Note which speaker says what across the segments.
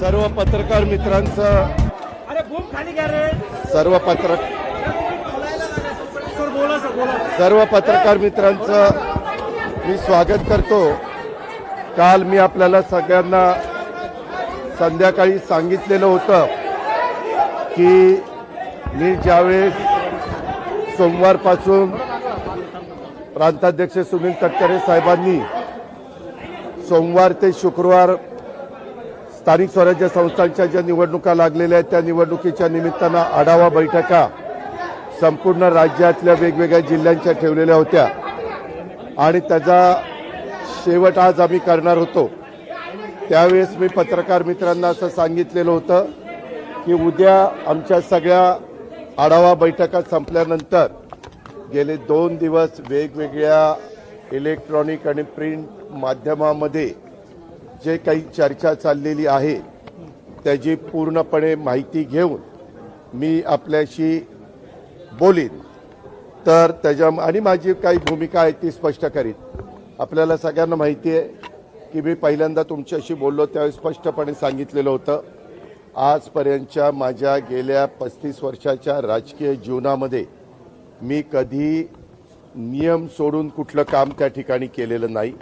Speaker 1: सर्व पत्रकार मित्रांचं सर्व पत्र सर्व पत्रकार मित्रांचं मी स्वागत करतो. काल मी आपल्याला सगळ्यांना संध्याकाळी सांगितलेलं होतं की मी ज्यावेळेस सोमवारपासून प्रांताध्यक्ष सुनील तटकरे साहेबांनी सोमवार ते शुक्रवार स्थानिक स्वराज्य संस्थांच्या ज्या निवडणुका लागलेल्या आहेत त्या निवडणुकीच्या निमित्तानं आढावा बैठका संपूर्ण राज्यातल्या वेगवेगळ्या जिल्ह्यांच्या ठेवलेल्या होत्या. आणि त्याचा शेवट आज आम्ही करणार होतो. त्यावेळेस मी पत्रकार मित्रांना असं सांगितलेलं होतं की उद्या आमच्या सगळ्या आढावा बैठका संपल्यानंतर गेले दोन दिवस वेगवेगळ्या इलेक्ट्रॉनिक आणि प्रिंट माध्यमामध्ये जे काही चर्चा चाललेली आहे त्याची पूर्णपणे माहिती घेऊन मी आपल्याशी बोलीन. तर त्याच्या आणि माझी काही भूमिका आहे ती स्पष्ट करीन. आपल्याला सगळ्यांना माहिती आहे की मी पहिल्यांदा तुमच्याशी बोललो त्यावेळी स्पष्टपणे सांगितलेलं होतं. आजपर्यंतच्या माझ्या गेल्या पस्तीस वर्षाच्या राजकीय जीवनामध्ये मी कधी नियम सोडून कुठलं काम त्या ठिकाणी केलेलं नाही.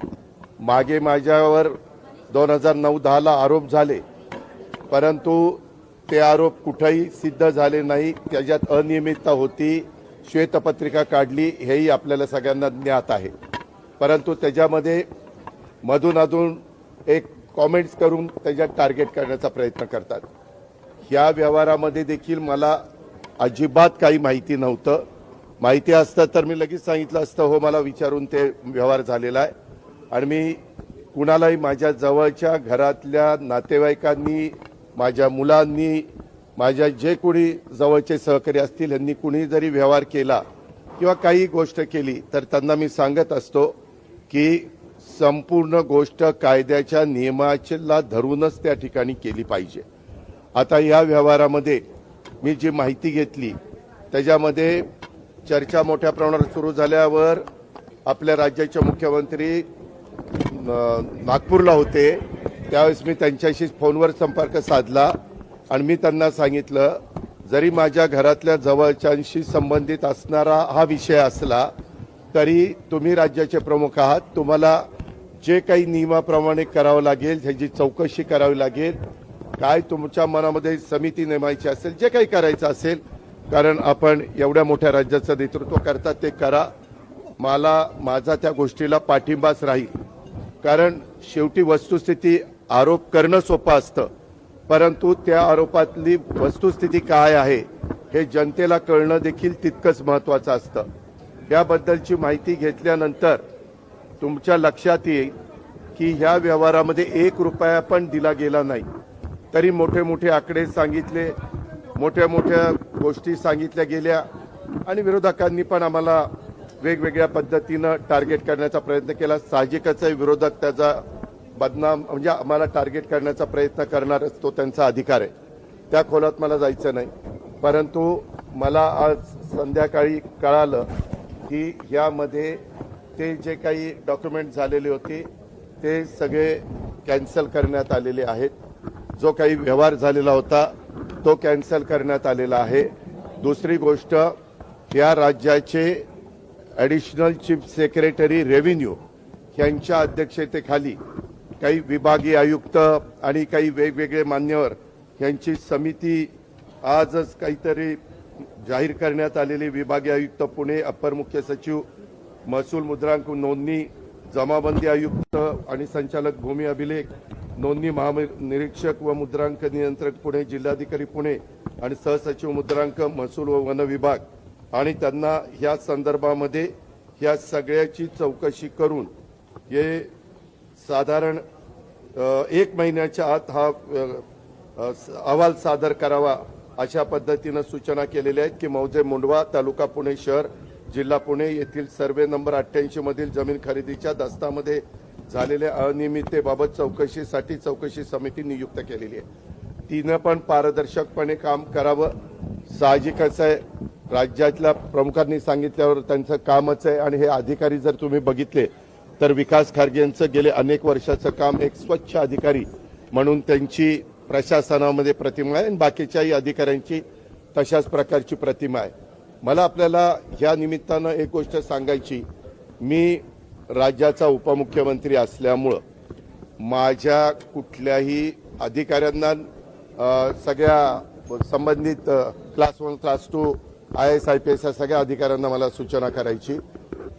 Speaker 1: मागे माझ्यावर दोन हजार नऊ दहाला आरोप झाले. परंतु ते आरोप कुठंही सिद्ध झाले नाही. त्याच्यात अनियमितता होती. श्वेतपत्रिका काढली हेही आपल्याला सगळ्यांना ज्ञात आहे. परंतु त्याच्यामध्ये मधून अधून एक कॉमेंट्स करून त्याच्यात टार्गेट करण्याचा प्रयत्न करतात. ह्या व्यवहारामध्ये देखील मला अजिबात काही माहिती नव्हतं. माहिती असतं तर मी लगेच सांगितलं असतं हो मला विचारून ते व्यवहार झालेला आहे. आणि मी कुणालाही माझ्या जवळच्या घरातल्या नातेवाईकांनी माझ्या मुलांनी माझ्या जे कोणी जवळचे सहकारी असतील यांनी कुणी जरी व्यवहार केला किंवा काही गोष्ट केली तर त्यांना मी सांगत असतो की संपूर्ण गोष्ट कायद्याच्या नियमाला धरूनच त्या ठिकाणी केली पाहिजे. आता या व्यवहारामध्ये मी जी माहिती घेतली त्याच्यामध्ये चर्चा मोठ्या प्रमाणात सुरू झाल्यावर आपल्या राज्याचे मुख्यमंत्री नागपूरला होते. त्यावेळेस मी त्यांच्याशी फोनवर संपर्क साधला आणि मी त्यांना सांगितलं जरी माझ्या घरातल्या जवळच्यांशी संबंधित असणारा हा विषय असला तरी तुम्ही राज्याचे प्रमुख आहात. तुम्हाला जे काही नियमाप्रमाणे करावं लागेल ह्याची चौकशी करावी लागेल. काय तुमच्या मनामध्ये समिती नेमायची असेल जे काही करायचं असेल कारण आपण एवढ्या मोठ्या राज्याचं नेतृत्व करतात ते करा. मला माझा त्या गोष्टीला पाठिंबाच राहील. कारण शेवटी वस्तुस्थिती आरोप करणं सोपं असतं. परंतु त्या आरोपातली वस्तुस्थिती काय आहे हे जनतेला कळणं देखील तितकंच महत्वाचं असतं. याबद्दलची माहिती घेतल्यानंतर तुमच्या लक्षात येईल की ह्या व्यवहारामध्ये एक रुपया पण दिला गेला नाही. तरी मोठे मोठे आकडे सांगितले मोठ्या मोठ्या गोष्टी सांगितल्या गेल्या आणि विरोधकांनी पण आम्हाला वेगवेगळ्या पद्धतीनं टार्गेट करण्याचा प्रयत्न केला. साहजिकच विरोधक त्याचा बदनाम म्हणजे आम्हाला टार्गेट करण्याचा प्रयत्न करणारच तो त्यांचा अधिकार आहे. त्या खोलात मला जायचं नाही. परंतु मला आज संध्याकाळी कळालं की यामध्ये ते जे काही डॉक्युमेंट झालेले होते ते सगळे कॅन्सल करण्यात आलेले आहेत. जो काही व्यवहार झालेला होता तो कॅन्सल करण्यात आलेला आहे. दुसरी गोष्ट या राज्याचे ॲडिशनल चीफ सेक्रेटरी रेव्हेन्यू यांच्या अध्यक्षतेखाली काही विभागीय आयुक्त आणि काही वेगवेगळे मान्यवर यांची समिती आजच काहीतरी जाहीर करण्यात आलेली विभागीय आयुक्त पुणे अपर मुख्य सचिव महसूल मुद्रांक नोंदणी जमाबंदी आयुक्त आणि संचालक भूमी अभिलेख नोंदणी महानिरीक्षक व मुद्रांक नियंत्रक पुणे जिल्हाधिकारी पुणे आणि सहसचिव मुद्रांक महसूल व वन विभाग. आणि त्यांना ह्या संदर्भामध्ये या सगळ्याची चौकशी करून हे साधारण एक महिन्याच्या आत हा अहवाल सादर करावा अशा पद्धतीनं सूचना केलेल्या आहेत की मौजे मुंडवा तालुका पुणे शहर जिल्हा पुणे येथील सर्वे नंबर अठ्ठ्याऐंशी मधील जमीन खरेदीच्या दस्तामध्ये झालेल्या अनियमिततेबाबत चौकशीसाठी चौकशी समिती नियुक्त केलेली आहे. तिनं पण पारदर्शकपणे काम करावं. साहजिकच आहे राज्यातल्या प्रमुखांनी सांगितल्यावर त्यांचं कामच आहे आणि हे अधिकारी जर तुम्ही बघितले तर विकास खारगे यांचं गेले अनेक वर्षाचं काम एक स्वच्छ अधिकारी म्हणून त्यांची प्रशासनामध्ये प्रतिमा आहे आणि बाकीच्याही अधिकाऱ्यांची तशाच प्रकारची प्रतिमा आहे. मला आपल्याला या निमित्तानं एक गोष्ट सांगायची. मी राज्याचा उपमुख्यमंत्री असल्यामुळं माझ्या कुठल्याही अधिकाऱ्यांना सगळ्या संबंधित class one class two I S I P S या सगळ्या अधिकाऱ्यांना मला सूचना करायची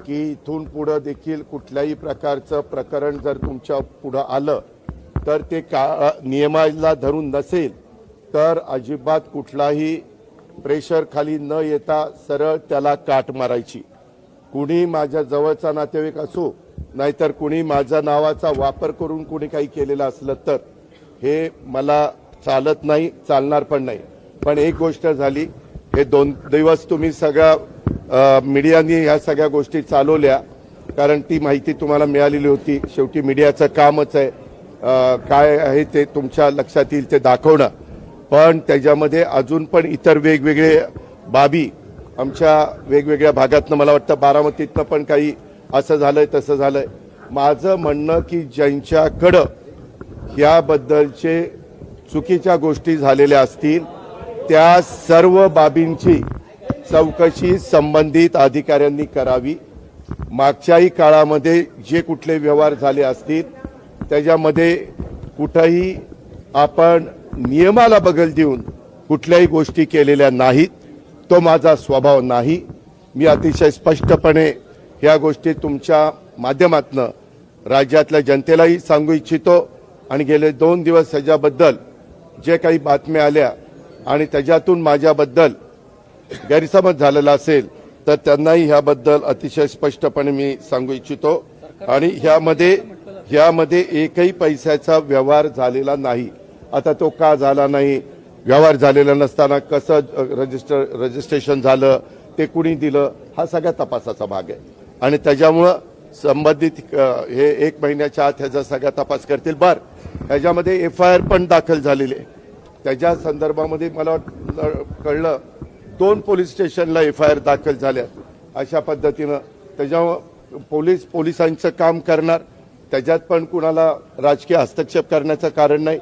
Speaker 1: की इथून पुढं देखील कुठल्याही प्रकारचं प्रकरण जर तुमच्या पुढं आलं तर ते का नियमाला धरून नसेल तर अजिबात कुठलाही प्रेशर खाली न येता सरळ त्याला काट मारायची. कुणी माझ्या जवळचा नातेवाईक असो नाहीतर कुणी माझ्या नावाचा वापर करून कुणी काही केलेलं असलं तर हे मला चालत नाही चालणार पण नाही. पण एक गोष्ट झाली हे दोन दिवस तुम्ही सगळ्या मीडियानी ह्या सगळ्या गोष्टी चालवल्या. कारण ती माहिती तुम्हाला मिळालेली होती. शेवटी मीडियाचं कामच आहे. काय आहे ते तुमच्या लक्षात येईल ते दाखवणं. पण त्याच्यामध्ये अजून पण इतर वेगवेगळे बाबी आमच्या वेगवेगळ्या भागातनं मला वाटतं बारामतीतनं पण काही असं झालंय तसं झालंय. माझं म्हणणं की ज्यांच्याकडं याबद्दलचे चुकीच्या गोष्टी झालेल्या असतील त्या सर्व बाबींची चौकशी संबंधित अधिकाऱ्यांनी करावी. मागच्याही काळामध्ये जे कुठले व्यवहार झाले असतील त्याच्यामध्ये कुठंही आपण नियमाला बगल देऊन कुठल्याही गोष्टी केलेल्या नाहीत तो माझा स्वभाव नाही. मी अतिशय स्पष्टपणे ह्या गोष्टी तुमच्या माध्यमातनं राज्यातल्या जनतेलाही सांगू इच्छितो आणि गेले दोन दिवस ह्याच्याबद्दल जे काही बातम्या आल्या आणि त्याच्यातून माझ्याबद्दल गैरसमज झालेला असेल तर त्यांनाही ह्याबद्दल अतिशय स्पष्टपणे मी सांगू इच्छितो. आणि ह्यामध्ये ह्यामध्ये एकही पैशाचा व्यवहार झालेला नाही. आता तो का झाला नाही? व्यवहार झालेला नसताना कसं रजिस्टर रजिस्ट्रेशन झालं ते कुणी दिलं? हा सगळ्या तपासाचा भाग आहे. आणि त्याच्यामुळं संबंधित हे एक महिन्याच्या आत ह्याचा सगळा तपास करतील. बर ह्याच्यामध्ये एफ आय आर पण दाखल झालेली आहे. त्याच्या संदर्भामध्ये मला कळलं दोन पोलीस स्टेशनला एफ आय आर दाखल झाल्या. अशा पद्धतीनं त्याच्यामुळं पोलीस पोलिसांचं काम करणार. त्याच्यात पण कुणाला राजकीय हस्तक्षेप करण्याचं कारण नाही.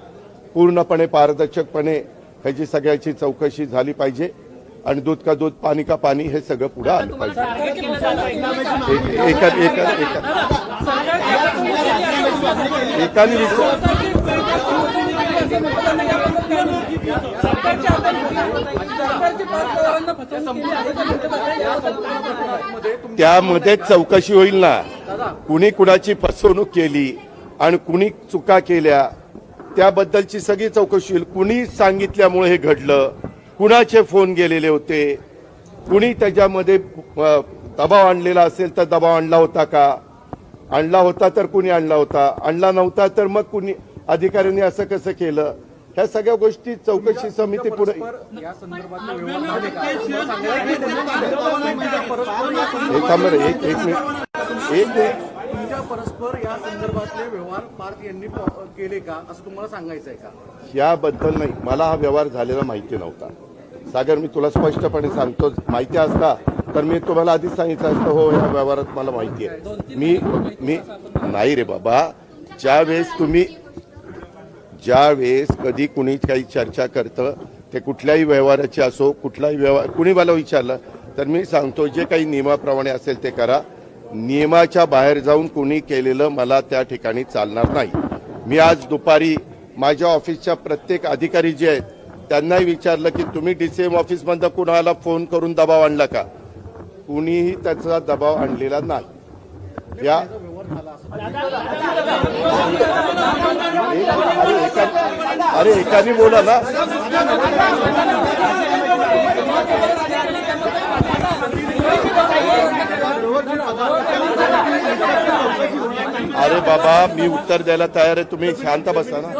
Speaker 1: पूर्णपणे पारदर्शकपणे ह्याची सगळ्याची चौकशी झाली पाहिजे. आणि दूध का दूध पाणी का पाणी हे सगळं पुढे आलं पाहिजे. एक- एका एका एका एकाने विचार त्यामध्ये चौकशी होईल ना. कुणी कुणाची फसवणूक केली आणि कुणी चुका केल्या त्याबद्दलची सगळी चौकशी होईल. कुणी सांगितल्यामुळे हे घडलं कुणाचे फोन गेलेले होते कुणी त्याच्यामध्ये दबाव आणलेला असेल तर दबाव आणला होता का? आणला होता तर कुणी आणला होता? आणला नव्हता तर मग कुणी अधिकाऱ्यांनी असं कसं केलं? ह्या सगळ्या गोष्टी चौकशी समिती पुढे एक एक एक मिनिट. एक मिनिट.
Speaker 2: तुमच्या परस्पर या संदर्भातले व्यवहार पार्थ यांनी केले का? असं तुम्हाला सांगायचं आहे का?
Speaker 1: याबद्दल नाही. मला हा व्यवहार झालेला माहिती नव्हता. सागर मी तुला स्पष्टपणे सांगतो. माहिती असता तर मी तुम्हाला आधीच सांगितलं असतं हो या व्यवहारात मला माहिती आहे. मी मी नाही रे बाबा. ज्या वेळेस तुम्ही ज्या वेळेस कधी कुणी काही चर्चा करतं ते कुठल्याही व्यवहाराची असो कुठलाही व्यवहार कुणी मला विचारलं तर मी सांगतो जे काही नियमाप्रमाणे असेल ते करा. नियमाच्या बाहेर जाऊन कुणी केलेलं मला त्या ठिकाणी चालणार नाही. मी आज दुपारी माझ्या ऑफिसच्या प्रत्येक अधिकारी जे आहेत त्यांनाही विचारलं की तुम्ही डी सी एम ऑफिसमधनं कुणाला फोन करून दबाव आणला का? कुणीही त्याचा दबाव आणलेला नाही. या अरे एकाने बोला ना अरे बाबा मी उत्तर द्यायला तयार आहे तुम्ही शांत बसा ना